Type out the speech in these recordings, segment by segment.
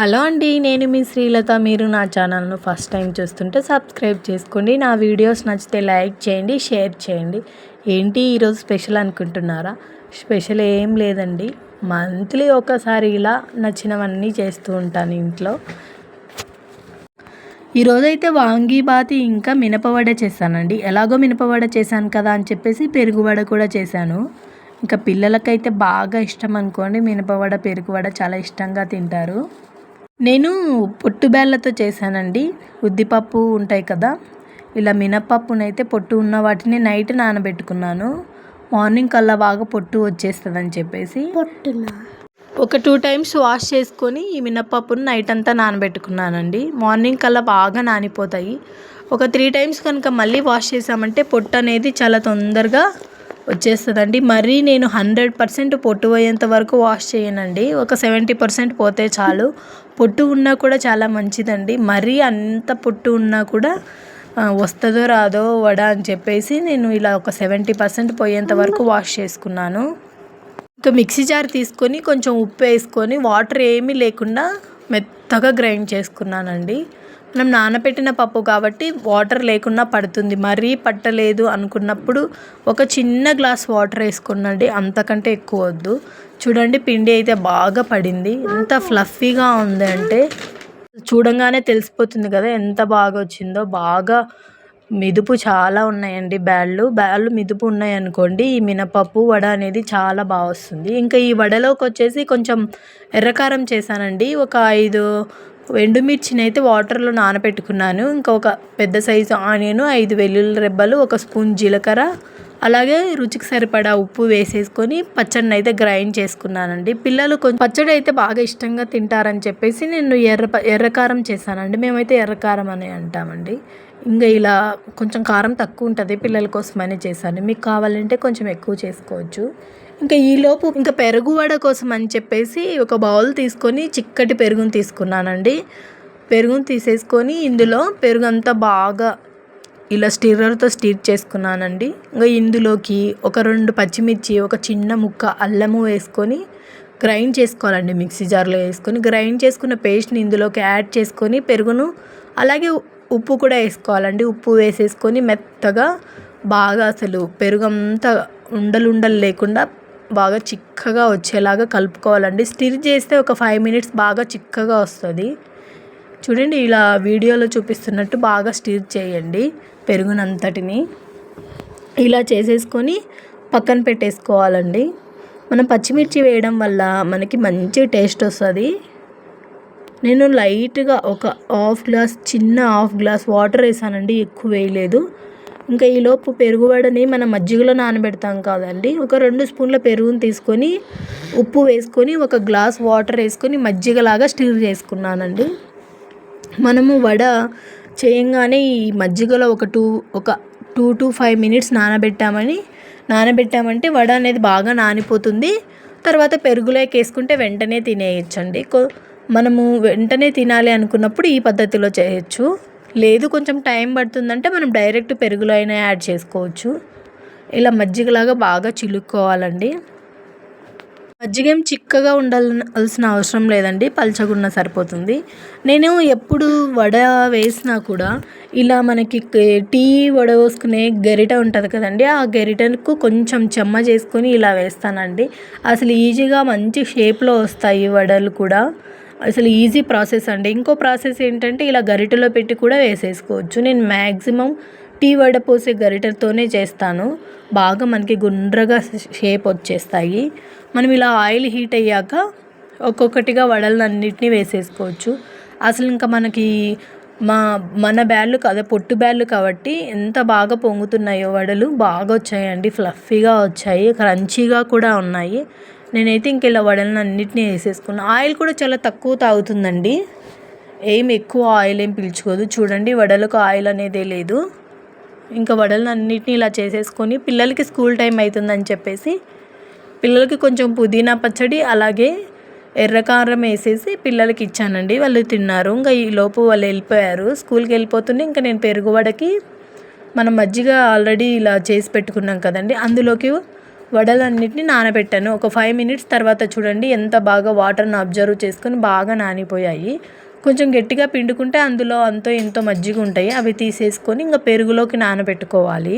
Hello అండి నేను మీ శ్రీలత. మీరు నా ఛానల్ను ఫస్ట్ టైం చూస్తుంటే సబ్స్క్రైబ్ చేసుకోండి. నా వీడియోస్ నచ్చితే లైక్ చేయండి షేర్ చేయండి. ఏంటి ఈరోజు స్పెషల్ అనుకుంటున్నారా? స్పెషల్ ఏం లేదండి. మంత్లీ ఒకసారి ఇలా నచ్చినవన్నీ చేస్తూ ఉంటాను ఇంట్లో. ఈరోజైతే వాంగీబాతి ఇంకా మినపవడ చేశానండి. ఎలాగో మినపవడ చేశాను కదా అని చెప్పేసి పెరుగువడ కూడా చేశాను. ఇంకా పిల్లలకైతే బాగా ఇష్టం అనుకోండి మినపవడ పెరుగువడ చాలా ఇష్టంగా తింటారు. నేను పొట్టు బేళ్ళతో చేశానండి. ఉద్దిపప్పు ఉంటాయి కదా ఇలా మినపప్పునైతే పొట్టు ఉన్న వాటిని నైట్ నానబెట్టుకున్నాను. మార్నింగ్ కల్లా బాగా పొట్టు వచ్చేస్తుందని చెప్పేసి. ఒక టూ టైమ్స్ వాష్ చేసుకొని ఈ మినపప్పును నైట్ అంతా నానబెట్టుకున్నానండి. మార్నింగ్ కల్లా బాగా నానిపోతాయి. ఒక త్రీ టైమ్స్ కనుక మళ్ళీ వాష్ చేసామంటే పొట్టు అనేది చాలా తొందరగా వచ్చేస్తుందండి. మరీ నేను హండ్రెడ్ పర్సెంట్ పొట్టు పోయేంత వరకు వాష్ చేయనండి. ఒక సెవెంటీ పర్సెంట్ పోతే చాలు. పొట్టు ఉన్నా కూడా చాలా మంచిదండి. మరీ అంత పొట్టు ఉన్నా కూడా వస్తుందో రాదో వడ అని చెప్పేసి నేను ఇలా ఒక సెవెంటీ పర్సెంట్ పోయేంత వరకు వాష్ చేసుకున్నాను. ఇంకా మిక్సీ జార్ తీసుకొని కొంచెం ఉప్పు వేసుకొని వాటర్ ఏమీ లేకుండా మెత్తగా గ్రైండ్ చేసుకున్నానండి. మనం నానబెట్టిన పప్పు కాబట్టి వాటర్ లేకుండా పడుతుంది. మరీ పట్టలేదు అనుకున్నప్పుడు ఒక చిన్న గ్లాస్ వాటర్ వేసుకున్నండి అంతకంటే ఎక్కువ వద్దు. చూడండి పిండి అయితే బాగా పడింది. ఎంత ఫ్లఫీగా ఉంది అంటే చూడంగానే తెలిసిపోతుంది కదా ఎంత బాగా వచ్చిందో. బాగా మిదుపు చాలా ఉన్నాయండి బ్యాళ్ళు. బ్యాళ్ళు మిదుపు ఉన్నాయనుకోండి ఈ మినపప్పు వడ అనేది చాలా బాగా వస్తుంది. ఇంకా ఈ వడలోకి వచ్చేసి కొంచెం ఎర్రకారం చేశానండి. ఒక ఐదు ఎండుమిర్చిని అయితే వాటర్లో నానబెట్టుకున్నాను ఇంకా ఒక పెద్ద సైజు ఆనియన్ ఐదు వెల్లుల్లి రెబ్బలు ఒక స్పూన్ జీలకర్ర అలాగే రుచికి సరిపడా ఉప్పు వేసేసుకొని పచ్చడిని అయితే గ్రైండ్ చేసుకున్నానండి. పిల్లలు కొంచెం పచ్చడి అయితే బాగా ఇష్టంగా తింటారని చెప్పేసి నేను ఎర్ర ఎర్రకారం చేశానండి. మేమైతే ఎర్రకారం అని అంటామండి. ఇంకా ఇలా కొంచెం కారం తక్కువ ఉంటుంది పిల్లల కోసమని చేశాను. మీకు కావాలంటే కొంచెం ఎక్కువ చేసుకోవచ్చు. ఇంకా ఈలోపు ఇంకా పెరుగు వడ కోసం అని చెప్పేసి ఒక బౌల్ తీసుకొని చిక్కటి పెరుగును తీసుకున్నానండి. పెరుగును తీసేసుకొని ఇందులో పెరుగు అంతా బాగా ఇలా స్టిర్రర్తో స్టిర్ చేసుకున్నానండి. ఇంకా ఇందులోకి ఒక రెండు పచ్చిమిర్చి ఒక చిన్న ముక్క అల్లము వేసుకొని గ్రైండ్ చేసుకోవాలండి. మిక్సీ జార్లో వేసుకొని గ్రైండ్ చేసుకున్న పేస్ట్ని ఇందులోకి యాడ్ చేసుకొని పెరుగును అలాగే ఉప్పు కూడా వేసుకోవాలండి. ఉప్పు వేసేసుకొని మెత్తగా బాగా అసలు పెరుగంతా ఉండలు ఉండలు లేకుండా బాగా చిక్కగా వచ్చేలాగా కలుపుకోవాలండి. స్టిర్ చేస్తే ఒక ఫైవ్ మినిట్స్ బాగా చిక్కగా వస్తుంది. చూడండి ఇలా వీడియోలో చూపిస్తున్నట్టు బాగా స్టిర్ చేయండి పెరుగునంతటిని. ఇలా చేసేసుకొని పక్కన పెట్టేసుకోవాలండి. మనం పచ్చిమిర్చి వేయడం వల్ల మనకి మంచి టేస్ట్ వస్తుంది. నేను లైట్గా ఒక హాఫ్ గ్లాస్ చిన్న హాఫ్ గ్లాస్ వాటర్ వేసానండి ఎక్కువ వేయలేదు. ఇంకా ఈలోపు పెరుగువడని మనం మజ్జిగలో నానబెడతాం కాదండి. ఒక రెండు స్పూన్ల పెరుగుని తీసుకొని ఉప్పు వేసుకొని ఒక గ్లాస్ వాటర్ వేసుకొని మజ్జిగలాగా స్టిర్ చేసుకున్నానండి. మనము వడ చేయంగానే ఈ మజ్జిగలో ఒక టూ ఒక టూ టు ఫైవ్ మినిట్స్ నానబెట్టామని నానబెట్టామంటే వడ అనేది బాగా నానిపోతుంది. తర్వాత పెరుగులోకి వేసుకుంటే వెంటనే తినేయచ్చండి. మనము వెంటనే తినాలి అనుకున్నప్పుడు ఈ పద్ధతిలో చేయొచ్చు. లేదు కొంచెం టైం పడుతుందంటే మనం డైరెక్ట్ పెరుగులో అయినా యాడ్ చేసుకోవచ్చు. ఇలా మజ్జిగలాగా బాగా చిలుక్కోవాలండి. మజ్జిగ ఏం చిక్కగా ఉండాల్సిన అవసరం లేదండి పల్చగున్న సరిపోతుంది. నేను ఎప్పుడు వడ వేసినా కూడా ఇలా మనకి టీ వడ వేసుకునే గరిట ఉంటుంది కదండి ఆ గరిటకు కొంచెం చెమ్మ చేసుకొని ఇలా వేస్తానండి. అసలు ఈజీగా మంచి షేప్లో వస్తాయి వడలు కూడా. అసలు ఈజీ ప్రాసెస్ అండి. ఇంకో ప్రాసెస్ ఏంటంటే ఇలా గరిటెలో పెట్టి కూడా వేసేసుకోవచ్చు. నేను మ్యాక్సిమం టీ వడపోసే గరిటెతోనే చేస్తాను. బాగా మనకి గుండ్రగా షేప్ వచ్చేస్తాయి. మనం ఇలా ఆయిల్ హీట్ అయ్యాక ఒక్కొక్కటిగా వడలన్నిటిని వేసేసుకోవచ్చు. అసలు ఇంకా మనకి మా మన బ్యాళ్ళు కదా పొట్టు బ్యాళ్ళు కాబట్టి ఎంత బాగా పొంగుతున్నాయో వడలు బాగా వచ్చాయండి. ఫ్లఫీగా వచ్చాయి క్రంచీగా కూడా ఉన్నాయి. నేనైతే ఇంక ఇలా వడలను అన్నిటినీ వేసేసుకున్నాను ఆయిల్ కూడా చాలా తక్కువ తాగుతుందండి. ఏం ఎక్కువ ఆయిల్ ఏం పీల్చుకోదు. చూడండి వడలకు ఆయిల్ అనేదే లేదు. ఇంకా వడలను అన్నిటినీ ఇలా చేసేసుకొని పిల్లలకి స్కూల్ టైం అవుతుందని చెప్పేసి పిల్లలకి కొంచెం పుదీనా పచ్చడి అలాగే ఎర్రకారం వేసేసి పిల్లలకి ఇచ్చానండి. వాళ్ళు తిన్నారు. ఇంకా ఈ లోపు వాళ్ళు వెళ్ళిపోయారు. స్కూల్కి వెళ్ళిపోతుంటే ఇంకా నేను పెరుగు వడకి మనం మజ్జిగ ఆల్రెడీ ఇలా చేసి పెట్టుకున్నాం కదండి. అందులోకి వడలన్నిటిని నానబెట్టాను. ఒక ఫైవ్ మినిట్స్ తర్వాత చూడండి ఎంత బాగా వాటర్ని అబ్జర్వ్ చేసుకొని బాగా నానిపోయాయి. కొంచెం గట్టిగా పిండుకుంటే అందులో అంతో ఎంతో మజ్జిగ ఉంటాయి. అవి తీసేసుకొని ఇంకా పెరుగులోకి నానబెట్టుకోవాలి.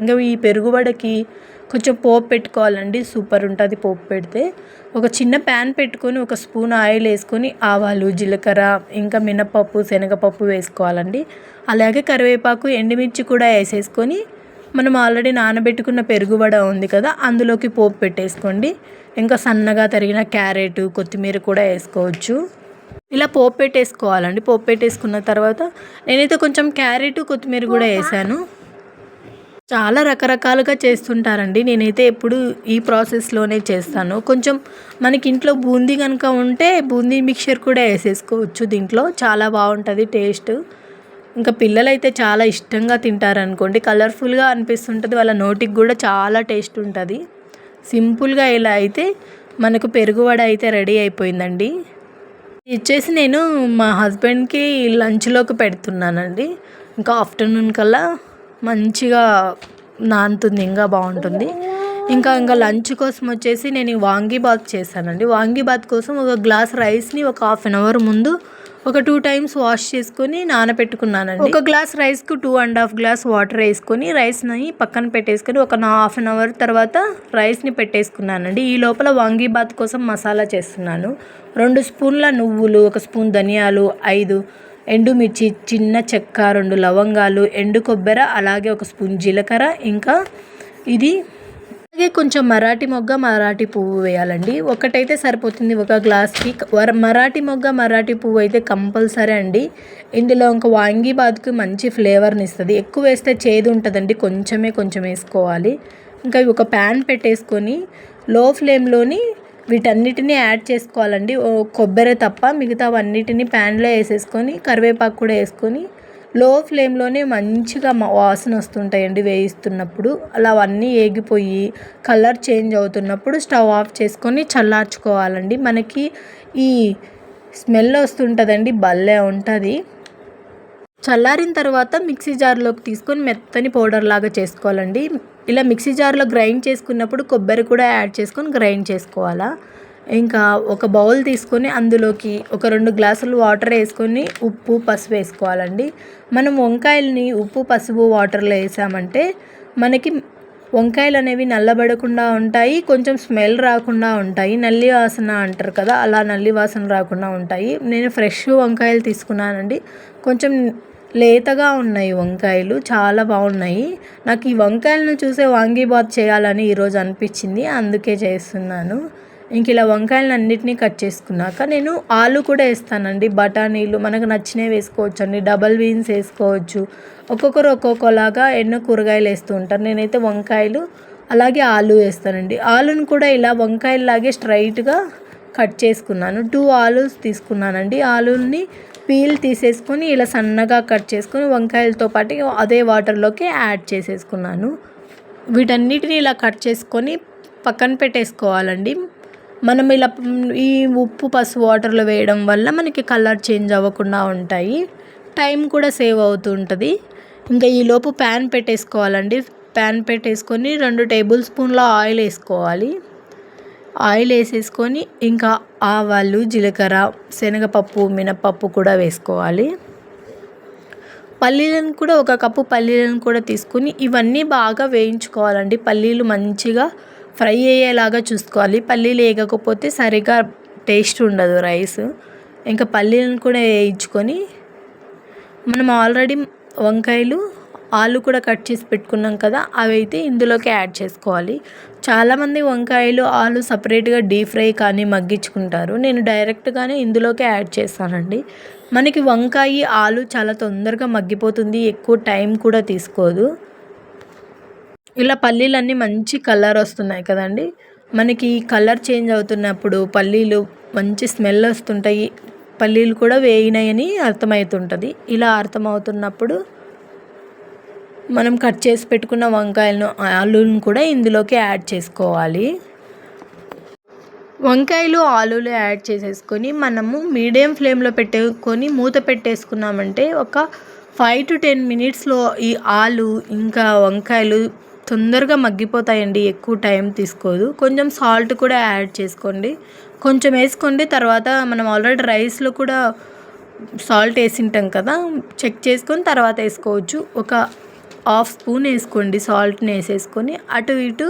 ఇంకా ఈ పెరుగు వడకి కొంచెం పోపు పెట్టుకోవాలండి. సూపర్ ఉంటుంది పోపు పెడితే. ఒక చిన్న ప్యాన్ పెట్టుకొని ఒక స్పూన్ ఆయిల్ వేసుకొని ఆవాలు జీలకర్ర ఇంకా మినపప్పు శనగపప్పు వేసుకోవాలండి. అలాగే కరివేపాకు ఎండుమిర్చి కూడా వేసేసుకొని మనం ఆల్రెడీ నానబెట్టుకున్న పెరుగు వడ ఉంది కదా అందులోకి పోపు పెట్టేసుకోండి. ఇంకా సన్నగా తరిగిన క్యారెట్ కొత్తిమీర కూడా వేసుకోవచ్చు. ఇలా పోపు పెట్టేసుకోవాలండి. పోపు పెట్టేసుకున్న తర్వాత నేనైతే కొంచెం క్యారెట్ కొత్తిమీర కూడా వేసాను. చాలా రకరకాలుగా చేస్తుంటారండి. నేనైతే ఎప్పుడు ఈ ప్రాసెస్లోనే చేస్తాను. కొంచెం మనకి ఇంట్లో బూందీ కనుక ఉంటే బూందీ మిక్చర్ కూడా వేసేసుకోవచ్చు దీంట్లో. చాలా బాగుంటుంది టేస్ట్. ఇంకా పిల్లలైతే చాలా ఇష్టంగా తింటారనుకోండి. కలర్ఫుల్గా అనిపిస్తుంటుంది. వాళ్ళ నోటికి కూడా చాలా టేస్ట్ ఉంటుంది. సింపుల్గా ఇలా అయితే మనకు పెరుగు వడ అయితే రెడీ అయిపోయిందండి. ఇచ్చేసి నేను మా హస్బెండ్కి లంచ్లోకి పెడుతున్నానండి. ఇంకా ఆఫ్టర్నూన్ కల్లా మంచిగా నానుతుంది ఇంకా బాగుంటుంది. ఇంకా ఇంకా లంచ్ కోసం వచ్చేసి నేను వాంగీబాత్ చేశానండి. వాంగీబాత్ కోసం ఒక గ్లాస్ రైస్ని ఒక హాఫ్ అన్ అవర్ ముందు ఒక టూ టైమ్స్ వాష్ చేసుకొని నానబెట్టుకున్నానండి. ఒక glass రైస్కు two and half glass water వేసుకొని రైస్ని పక్కన పెట్టేసుకొని ఒక హాఫ్ అన్ అవర్ తర్వాత రైస్ని పెట్టేసుకున్నానండి. ఈ లోపల వాంగీబాత్ కోసం మసాలా చేస్తున్నాను. రెండు స్పూన్ల నువ్వులు ఒక స్పూన్ ధనియాలు ఐదు ఎండుమిర్చి చిన్న చెక్క రెండు లవంగాలు ఎండు కొబ్బరి అలాగే ఒక స్పూన్ జీలకర్ర ఇంకా ఇది అలాగే కొంచెం మరాఠీ మొగ్గ మరాఠీ పువ్వు వేయాలండి. ఒకటైతే సరిపోతుంది ఒక గ్లాస్కి. మరాఠీ మొగ్గ మరాఠీ పువ్వు అయితే కంపల్సరీ అండి. ఇందులో ఇంకా వాంగీబాద్కి మంచి ఫ్లేవర్ని ఇస్తుంది. ఎక్కువ వేస్తే చేదు ఉంటుందండి. కొంచెమే కొంచెం వేసుకోవాలి. ఇంకా ఒక ప్యాన్ పెట్టేసుకొని లో ఫ్లేమ్లోని వీటన్నిటిని యాడ్ చేసుకోవాలండి. కొబ్బరి తప్ప మిగతా అన్నిటిని ప్యాన్లో వేసేసుకొని కరివేపాకు కూడా వేసుకొని లో ఫ్లేమ్లోనే మంచిగా వాసన వస్తుంటాయండి వేయిస్తున్నప్పుడు. అలా అవన్నీ ఏగిపోయి కలర్ చేంజ్ అవుతున్నప్పుడు స్టవ్ ఆఫ్ చేసుకొని చల్లార్చుకోవాలండి. మనకి ఈ స్మెల్ వస్తుంటుందండి భలే ఉంటుంది. చల్లారిన తర్వాత మిక్సీ జార్లోకి తీసుకొని మెత్తని పౌడర్ లాగా చేసుకోవాలండి. ఇలా మిక్సీ జార్లో గ్రైండ్ చేసుకున్నప్పుడు కొబ్బరి కూడా యాడ్ చేసుకొని గ్రైండ్ చేసుకోవాలా? ఇంకా ఒక బౌల్ తీసుకొని అందులోకి ఒక రెండు గ్లాసులు వాటర్ వేసుకొని ఉప్పు పసుపు వేసుకోవాలండి. మనం వంకాయలని ఉప్పు పసుపు వాటర్లో వేసామంటే మనకి వంకాయలు అనేవి నల్లబడకుండా ఉంటాయి కొంచెం స్మెల్ రాకుండా ఉంటాయి. నల్లి వాసన అంటారు కదా అలా నల్లి వాసన రాకుండా ఉంటాయి. నేను ఫ్రెష్ వంకాయలు తీసుకున్నానండి. కొంచెం లేతగా ఉన్నాయి వంకాయలు చాలా బాగున్నాయి. నాకు ఈ వంకాయలను చూసే వాంగీబాత్ చేయాలని ఈరోజు అనిపించింది అందుకే చేస్తున్నాను. ఇంక ఇలా వంకాయలను అన్నిటినీ కట్ చేసుకున్నాక నేను ఆలు కూడా వేస్తానండి. బఠానీలు మనకు నచ్చినవి వేసుకోవచ్చు అండి డబల్ బీన్స్ వేసుకోవచ్చు. ఒక్కొక్కరు ఒక్కొక్కలాగా ఎన్నో కూరగాయలు వేస్తూ ఉంటారు. నేనైతే వంకాయలు అలాగే ఆలు వేస్తానండి. ఆలును కూడా ఇలా వంకాయలాగే స్ట్రైట్గా కట్ చేసుకున్నాను. టూ ఆలూస్ తీసుకున్నానండి. ఆలుల్ని పీల్ తీసేసుకొని ఇలా సన్నగా కట్ చేసుకొని వంకాయలతో పాటు అదే వాటర్లోకి యాడ్ చేసేసుకున్నాను. వీటన్నిటిని ఇలా కట్ చేసుకొని పక్కన పెట్టేసుకోవాలండి. మనం ఇలా ఈ ఉప్పు పసుపు వాటర్లో వేయడం వల్ల మనకి కలర్ చేంజ్ అవ్వకుండా ఉంటాయి. టైం కూడా సేవ్ అవుతూ ఉంటుంది. ఇంకా ఈలోపు ప్యాన్ పెట్టేసుకోవాలండి. ప్యాన్ పెట్టేసుకొని రెండు టేబుల్ స్పూన్ల ఆయిల్ వేసుకోవాలి. ఆయిల్ వేసేసుకొని ఇంకా ఆవాలు జీలకర్ర శనగపప్పు మినపప్పు కూడా వేసుకోవాలి. పల్లీలను కూడా ఒక కప్పు పల్లీలను కూడా తీసుకుని ఇవన్నీ బాగా వేయించుకోవాలండి. పల్లీలు మంచిగా ఫ్రై అయ్యేలాగా చూసుకోవాలి. పల్లీలు వేయకపోతే సరిగా టేస్ట్ ఉండదు రైస్. ఇంకా పల్లీలను కూడా వేయించుకొని మనం ఆల్రెడీ వంకాయలు ఆలు కూడా కట్ చేసి పెట్టుకున్నాం కదా అవి అయితే ఇందులోకి యాడ్ చేసుకోవాలి. చాలామంది వంకాయలు ఆలు సపరేట్గా డీప్ ఫ్రై కానీ మగ్గించుకుంటారు. నేను డైరెక్ట్గానే ఇందులోకి యాడ్ చేస్తానండి. మనకి వంకాయ ఆలు చాలా తొందరగా మగ్గిపోతుంది. ఎక్కువ టైం కూడా తీసుకోదు. ఇలా పల్లీలన్నీ మంచి కలర్ వస్తున్నాయి కదండి. మనకి కలర్ చేంజ్ అవుతున్నప్పుడు పల్లీలు మంచి స్మెల్ వస్తుంటాయి. పల్లీలు కూడా వేయినాయని అర్థమవుతుంటుంది. ఇలా అర్థమవుతున్నప్పుడు మనం కట్ చేసి పెట్టుకున్న వంకాయలను ఆలును కూడా ఇందులోకి యాడ్ చేసుకోవాలి. వంకాయలు ఆలులు యాడ్ చేసేసుకొని మనము మీడియం ఫ్లేమ్లో పెట్టుకొని మూత పెట్టేసుకున్నామంటే ఒక ఫైవ్ టు టెన్ మినిట్స్లో ఈ ఆలు ఇంకా వంకాయలు తొందరగా మగ్గిపోతాయండి ఎక్కువ టైం తీసుకోదు. కొంచెం సాల్ట్ కూడా యాడ్ చేసుకోండి. కొంచెం వేసుకోండి తర్వాత మనం ఆల్రెడీ రైస్లో కూడా సాల్ట్ వేసింటాం కదా చెక్ చేసుకొని తర్వాత వేసుకోవచ్చు. ఒక హాఫ్ స్పూన్ వేసుకోండి సాల్ట్ని వేసేసుకొని అటు ఇటు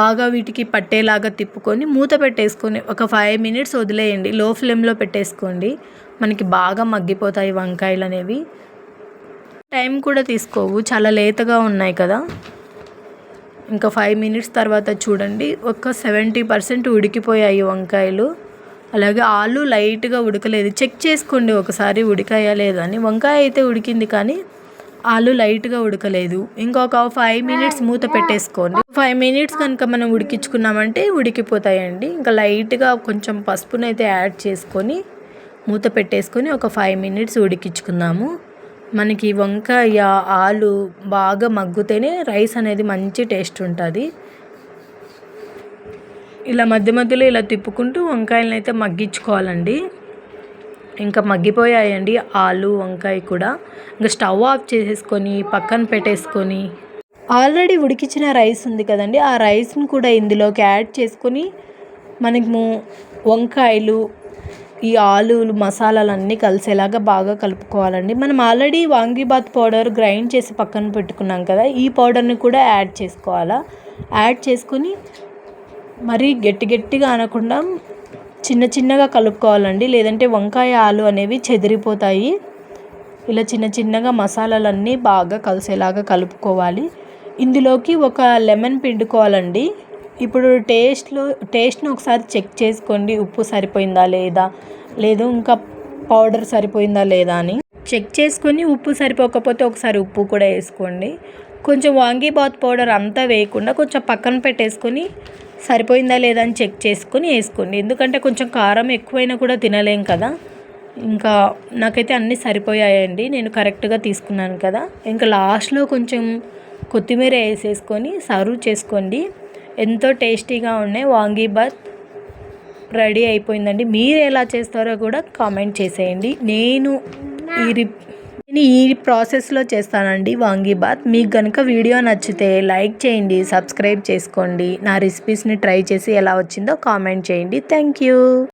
బాగా వీటికి పట్టేలాగా తిప్పుకొని మూత పెట్టేసుకొని ఒక ఫైవ్ మినిట్స్ వదిలేయండి. లో ఫ్లేమ్లో పెట్టేసుకోండి. మనకి బాగా మగ్గిపోతాయి వంకాయలు అనేవి. టైం కూడా తీసుకోవు చాలా లేతగా ఉన్నాయి కదా. ఇంకా ఫైవ్ మినిట్స్ తర్వాత చూడండి. ఒక సెవెంటీ పర్సెంట్ ఉడికిపోయాయి వంకాయలు. అలాగే ఆలు లైట్గా ఉడకలేదు. చెక్ చేసుకోండి ఒకసారి ఉడికాయా లేదా అని. వంకాయ అయితే ఉడికింది కానీ ఆలు లైట్గా ఉడకలేదు. ఇంకొక ఫైవ్ మినిట్స్ మూత పెట్టేసుకోండి. ఫైవ్ మినిట్స్ కనుక మనం ఉడికించుకున్నామంటే ఉడికిపోతాయండి. ఇంకా లైట్గా కొంచెం పసుపునైతే యాడ్ చేసుకొని మూత పెట్టేసుకొని ఒక ఫైవ్ మినిట్స్ ఉడికించుకుందాము. మనకి వంకాయ ఆలు బాగా మగ్గుతేనే రైస్ అనేది మంచి టేస్ట్ ఉంటుంది. ఇలా మధ్య మధ్యలో ఇలా తిప్పుకుంటూ వంకాయలను అయితే మగ్గించుకోవాలండి. ఇంకా మగ్గిపోయాయండి ఆలు వంకాయ కూడా. ఇంకా స్టవ్ ఆఫ్ చేసేసుకొని పక్కన పెట్టేసుకొని. ఆల్రెడీ ఉడికించిన రైస్ ఉంది కదండి ఆ రైస్ని కూడా ఇందులోకి యాడ్ చేసుకొని మనము వంకాయలు ఈ ఆలులు మసాలాలు అన్నీ కలిసేలాగా బాగా కలుపుకోవాలండి. మనం ఆల్రెడీ వాంగీబాత్ పౌడర్ గ్రైండ్ చేసి పక్కన పెట్టుకున్నాం కదా ఈ పౌడర్ని కూడా యాడ్ చేసుకోవాలా? యాడ్ చేసుకొని మరీ గట్టి గట్టిగా అనకుండా చిన్న చిన్నగా కలుపుకోవాలండి. లేదంటే వంకాయ ఆలు అనేవి చెదిరిపోతాయి. ఇలా చిన్న చిన్నగా మసాలాలన్నీ బాగా కలిసేలాగా కలుపుకోవాలి. ఇందులోకి ఒక లెమన్ పిండుకోవాలండి. ఇప్పుడు టేస్ట్లో టేస్ట్ని ఒకసారి చెక్ చేసుకోండి. ఉప్పు సరిపోయిందా లేదా? లేదు ఇంకా పౌడర్ సరిపోయిందా లేదా అని. చెక్ చేసుకొని ఉప్పు సరిపోకపోతే ఒకసారి ఉప్పు కూడా వేసుకోండి. కొంచెం వాంగీబాత్ పౌడర్ అంతా వేయకుండా కొంచెం పక్కన పెట్టేసుకొని సరిపోయిందా లేదా అని చెక్ చేసుకొని వేసుకోండి. ఎందుకంటే కొంచెం కారం ఎక్కువైనా కూడా తినలేం కదా. ఇంకా నాకైతే అన్నీ సరిపోయాయండి. నేను కరెక్ట్గా తీసుకున్నాను కదా. ఇంకా లాస్ట్లో కొంచెం కొత్తిమీర వేసేసుకొని సర్వ్ చేసుకోండి. ఎంతో టేస్టీగా ఉన్నాయి. వాంగీబాత్ రెడీ అయిపోయిందండి. మీరు ఎలా చేస్తారో కూడా కామెంట్ చేసేయండి. నేను ఈ నేను ఈ ప్రాసెస్లో చేస్తానండి వాంగీబాత్ మీకు కనుక వీడియో నచ్చితే లైక్ చేయండి సబ్స్క్రైబ్ చేసుకోండి. నా రెసిపీస్ని ట్రై చేసి ఎలా వచ్చిందో కామెంట్ చేయండి. Thank you.